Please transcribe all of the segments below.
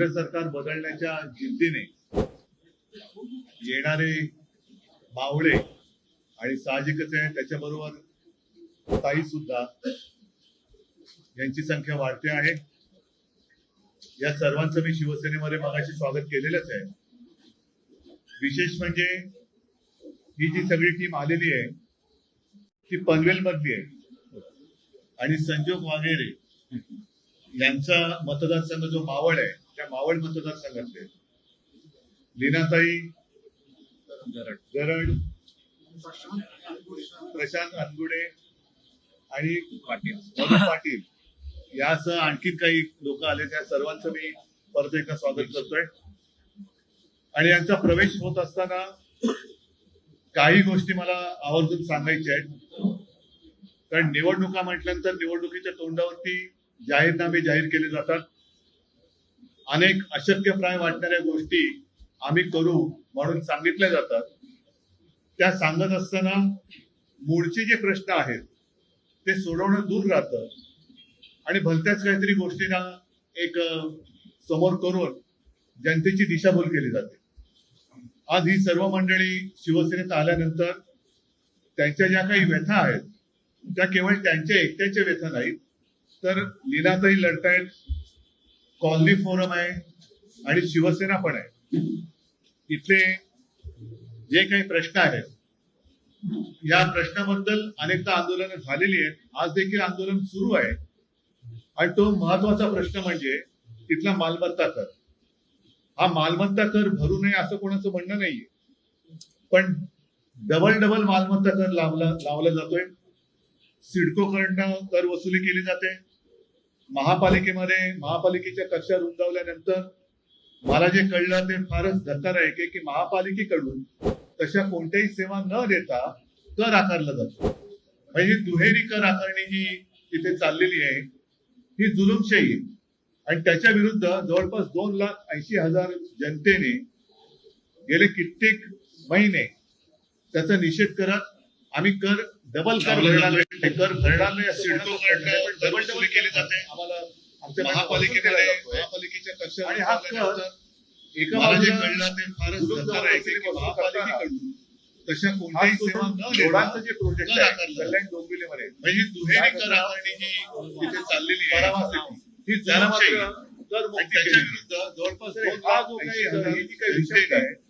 केंद्र सरकार बदलण्याच्या जिद्दीने येणारे मावळे आणि साहजिकच आहे त्याच्याबरोबर ताई सुद्धा यांची संख्या वाढते आहे. या सर्वांचं मी शिवसेनेमध्ये मगाशी स्वागत केलेलंच आहे. विशेष म्हणजे ही जी सगळी टीम आलेली आहे ती पनवेल मधली आहे. आणि संजोग वाघेरे यांचा मतदारसंघ जो मावळ आहे त्या मावळ मतदारसंघातले लीनाताई गरड प्रशांत अनगुडे आणि पाटील. पाटील यासह आणखीन काही लोक आले त्या सर्वांचं मी परत एकदा स्वागत करतोय. आणि यांचा प्रवेश होत असताना काही गोष्टी मला आवर्जून सांगायच्या आहेत. कारण निवडणुका म्हटल्यानंतर निवडणुकीच्या तोंडावरती जाहीरनामे जाहीर केले जातात. अनेक अशक्यप्राय वाटणाऱ्या गोष्टी आम्ही करू म्हणून सांगितल्या जातात. त्या सांगत असताना मूळचे जे प्रश्न आहेत ते सोडवणं दूर राहतं. आणि भलत्याच काहीतरी गोष्टींना एक समोर करून जनतेची दिशाभूल केली जाते. आज ही सर्व मंडळी शिवसेनेत आल्यानंतर त्यांच्या ज्या काही व्यथा आहेत त्या केवळ त्यांच्या एकट्याच्या व्यथा नाहीत तर लीलातही लढतायत कॉलनी फोरम आहे आणि शिवसेना पण आहे. इथले जे काही प्रश्न आहेत या प्रश्नाबद्दल अनेकदा आंदोलनं झालेली आहेत. आज देखील आंदोलन सुरू आहे. आणि तो महत्त्वाचा प्रश्न म्हणजे तिथला मालमत्ता कर. हा मालमत्ता कर भरू नये असं कोणाचं म्हणणं नाहीये. पण डबल डबल मालमत्ता कर लावला लावला जातोय. सिडकोकडनं कर वसुली केली जाते. महापालिकेमध्ये महापालिकेच्या कक्षा रुंदावल्यानंतर मला जे कळलं ते फारच धक्कादायक आहे की महापालिकेकडून तशा कोणत्याही सेवा न देता कर आकारला जातो. म्हणजे ही दुहेरी कर आकारणी जी तिथे चाललेली आहे ही जुलुमशाही आहे. आणि त्याच्या विरुद्ध जवळपास दोन लाख ऐंशी हजार जनतेने गेले कित्येक महिने त्याचा निषेध करत आम्ही कर डबल कर सिडको डबल डबल केली जाते. आम्हाला महापालिकेच्या कक्षा आणि हा कर एका बाजूला कळलं ते फारच महापालिकेकडून. तशा कोणत्याही सेवा सोडून न देता रोडांचं जे प्रोजेक्ट कर आहे आकारलं कल्याण डोंबिवलीमध्ये. म्हणजे दुहेरी काय कर करणार? आकारणी जी तिथे चाललेली आहे. ही मात्र. कर त्याच्या. विरुद्ध जवळपास हा जो काही जी आहे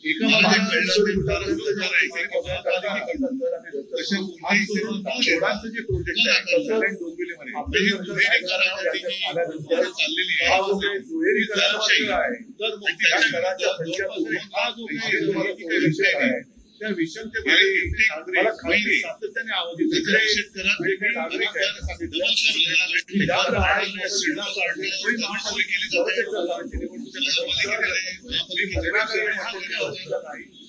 जे एका कर आकारलं. म्हणजे जी चाललेली आहे. ही जुलुमशाही आहे आणि त्याच्या विरुद्ध जवळपास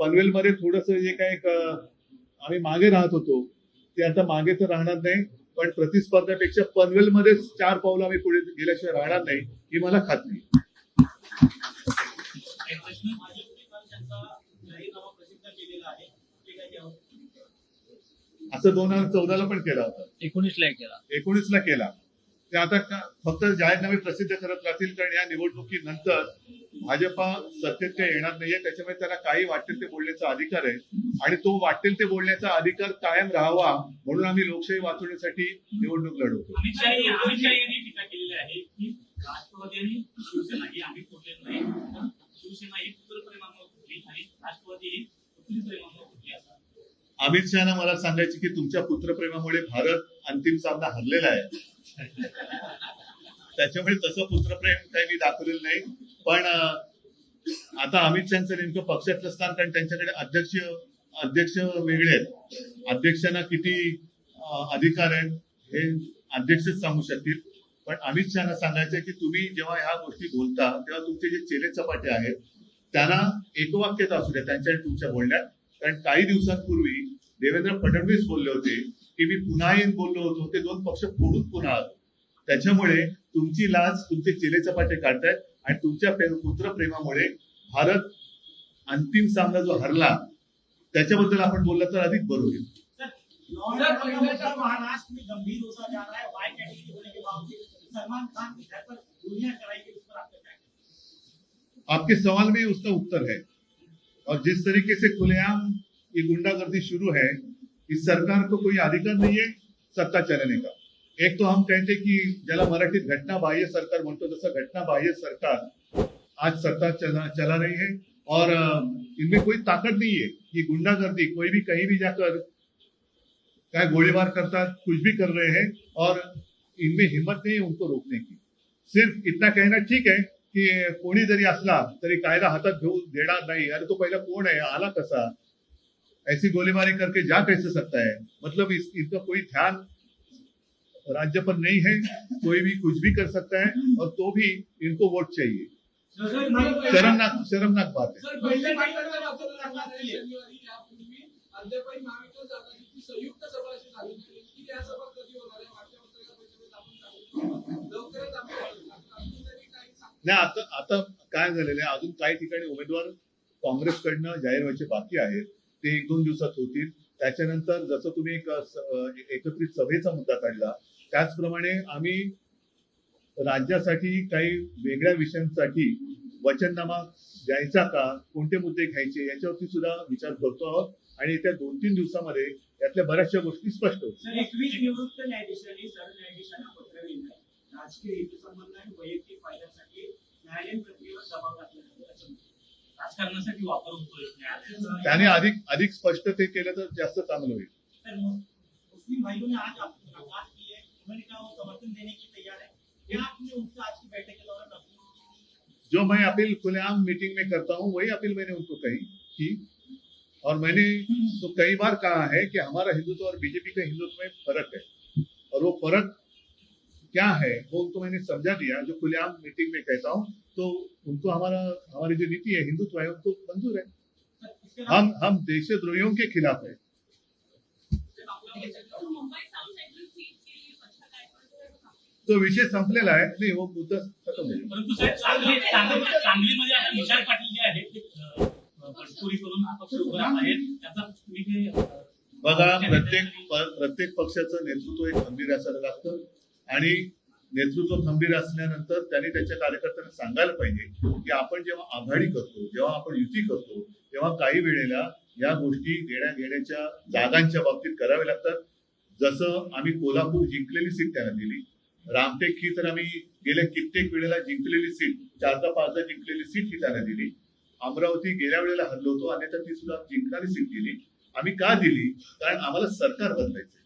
पनवेलमध्ये थोडस जे अं, आम्ही मागे राहत होतो ते आता मागे तर राहणार नाही. पण प्रतिस्पर्ध्यापेक्षा पनवेलमध्येच चार पावलं आम्ही पुढे गेल्याशिवाय राहणार नाही ही मला खात्री. असं दोन हजार चौदाला पण केला होता. एकोणीस ला केला. एकोणीस ला केला. ते आता फक्त जाहीरनामे प्रसिद्ध करत राहतील कारण या निवडणुकीनंतर भाजपा सत्तेत काही येणार नाहीये. त्याच्यामुळे त्यांना काही वाटेल ते बोलण्याचा अधिकार आहे. आणि तो वाटेल ते बोलण्याचा अधिकार कायम राहावा म्हणून आम्ही लोकशाही वाचवण्यासाठी निवडणूक लढवतो. अमित शाह यांनी टीका केलेली आहे की राष्ट्रवादी आणि शिवसेना ही आम्ही नाही. शिवसेना ही पुत्रप्रेमामुळे फुटली आणि राष्ट्रवादी ही पुत्रीप्रेमामुळे फुटली असं अमित शहाना मला सांगायचे की तुमच्या पुत्रप्रेमामुळे भारत अंतिम सामना हरलेला आहे. त्याच्यामुळे तसं पुत्रप्रेम काही मी दाखवलेलं नाही. पण आता अमित शहाचं नेमकं पक्षातलं स्थान कारण त्यांच्याकडे अध्यक्ष अध्यक्ष वेगळे आहेत. अध्यक्षांना किती अधिकार आहेत हे अध्यक्षच सांगू शकतील. पण अमित शहाना सांगायचं आहे की तुम्ही जेव्हा ह्या गोष्टी बोलता तेव्हा तुमचे जे चेले चपाटे आहेत त्यांना एकवाक्यता असू द्या त्यांच्या तुमच्या बोलण्यात. कारण काही दिवसांपूर्वी देवेंद्र फडणवीस बोलले होते की मी पुन्हा येऊन बोललो होतो ते दोन पक्ष फोडून पुन्हा आलो. त्याच्यामुळे तुमची लाज तुमचे चेले चपाटे काढतायत आणि तुमच्या प्रे- पुत्रप्रेमामुळे भारत अंतिम सामना जो हरला त्याच्याबद्दल आपण बोललं तर अधिक बरं होईल? आपके सवाल में उसका उत्तर है। और जिस तरीके से खुलेआम ये गुंडागर्दी शुरू है इस सरकार को कोई अधिकार नहीं है सत्ता चलाने का। एक तो हम कहते कि ज्याला मराठीत घटना बाह्य सरकार म्हणतो तसं घटना बाह्य सरकार आज सत्ता चला चला रही है। और इनमें कोई ताकत नहीं है ये गुंडागर्दी कोई भी कहीं भी जाकर क्या गोलीबार करता कुछ भी कर रहे हैं और इनमें हिम्मत नहीं है उनको रोकने की। सिर्फ़ इतना कहना ठीक है की कोणी जरी असला तरी कायदा हातात घेऊ देणार नाही अरे तो पहिला कोण आहे आला कसा? ऐसी गोलीबारी करके जा कैसे सकता है? मतलब इस, इनका कोई ध्यान राज्य पर नहीं है कोई भी कुछ भी कर सकता है और तो भी इनको वोट चाहिए। शर्मनाक शर्मनाक बात है। नाही आता आता काय झालेलं आहे? अजून काही ठिकाणी उमेदवार काँग्रेसकडनं जाहीर व्हायचे बाकी आहेत. ते एक दोन दिवसात होतील. त्याच्यानंतर जसं तुम्ही एक एकत्रित सभेचा मुद्दा काढला त्याचप्रमाणे आम्ही राज्यासाठी काही वेगळ्या विषयांसाठी वचननामा द्यायचा का कोणते मुद्दे घ्यायचे याच्यावरती सुद्धा विचार करतो आहोत. आणि येत्या दोन तीन दिवसामध्ये यातल्या बऱ्याचशा गोष्टी स्पष्ट होतील. एकवीस निवृत्त न्यायाधीशांनी सरन्यायाधीशांना पत्र लिहिलं राजकीय हितसंबंध आणि वैयक्तिक फायद्यासाठी न्यायालयीन प्रक्रियेवर दबाव म्हणतात. राजकारणासाठी वापर होतोय. त्याने अधिक अधिक स्पष्ट ते केलं तर जास्त चांगलं होईल. मुस्लिम आज जो मैं अपील खुलेआम मीटिंग में करता हूँ, वही अपील मैंने उनको कही, की, और मैंने तो कई बार कहा है कि हमारा हिंदुत्व और बीजेपी का हिंदुत्व में फ़र्क है। और वो फ़र्क क्या है, वो उनको मैंने समझा दिया, जो खुलेआम मीटिंग में कहता हूँ तो उनको हमारा, हमारी जो नीति है, हिंदुत्व है, उनको मंजूर है। हम हम देशद्रोहियों के खिलाफ है। तो विषय संपलेला आहे नाही वो मुद्दा खतम होईल. परंतु साहेब सांगली सांगली सांगलीमध्ये आता विशाल पाटील जे आहेत बंडखोरी करून उभं आहेत. त्याचा तुम्ही काही बघा प्रत्येक प्रत्येक पक्षाचं नेतृत्व एक खंबीर असायला लागतं. आणि नेतृत्व खंबीर असल्यानंतर त्यांनी त्याच्या कार्यकर्त्यांना सांगायला पाहिजे की आपण जेव्हा आघाडी करतो जेव्हा आपण युती करतो तेव्हा काही वेळेला या गोष्टी देण्या घेण्याच्या जागांच्या बाबतीत कराव्या लागतात. जसं आम्ही कोल्हापूर जिंकलेली सीट त्यांना दिली रामटेक ही तर आम्ही गेल्या कित्येक वेळेला जिंकलेली सीट चारदा पाचदा जिंकलेली सीट ही त्यांना दिली. अमरावती गेल्या वेळेला हरलो होतो अन्यथा ती सुद्धा जिंकणारी सीट दिली आम्ही का दिली? कारण आम्हाला सरकार बदलायचं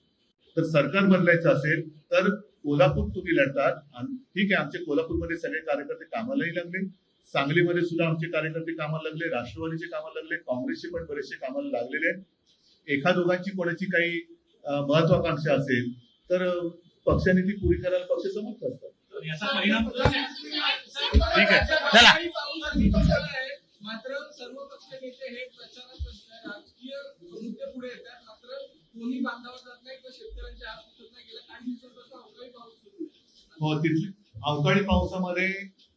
तर सरकार बदलायचं असेल तर कोल्हापूर तुम्ही लढतात. आणि ठीक आहे आमचे कोल्हापूरमध्ये सगळे कार्यकर्ते कामालाही लागले. सांगलीमध्ये सुद्धा आमचे कार्यकर्ते कामाला लागले. राष्ट्रवादीचे कामाला लागले. काँग्रेसचे पण बरेचसे कामाला लागलेले आहेत. एका दोघांची कोणाची काही महत्वाकांक्षा असेल तर पक्षाने ती पुरी करायला पक्ष समर्थ असतात. याचा परिणाम ठीक आहे. चला. मात्र सर्व पक्ष नेते हे प्रचारात बसले राजकीय मुद्दे पुढे येतात. मात्र कोणी बांधावर जात नाही किंवा शेतकऱ्यांच्या हात नाही. काही दिवसांपासून अवकाळी पाऊस सुरू हो तिथले अवकाळी पावसामध्ये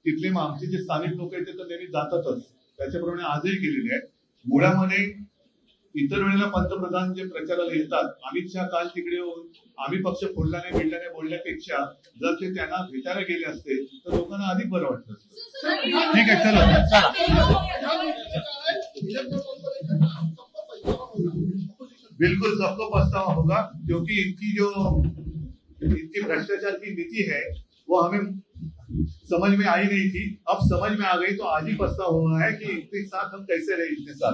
तिथले आमचे जे स्थानिक लोक आहेत ते तर नेहमी जातातच. त्याच्याप्रमाणे आजही गेलेले आहेत. मुळामध्ये इतर वेळेला पंतप्रधान जे प्रचाराला येतात अमित शहा काल तिकडे आम्ही पक्ष फोडला नाही बोलण्यापेक्षा जर ते त्यांना भेटायला गेले असते तर लोकांना अधिक बरं वाटलं असतं. ठीक आहे चला. बिल्कुल सबको पछतावा होगा क्योंकि इनकी जो इनकी भ्रष्टाचार की नीति है वो हमें समझ में आई नहीं थी। अब समझ में आ गई तो आज ही पछतावा हुआ है कि इनके साथ हम कैसे रहे इतने साल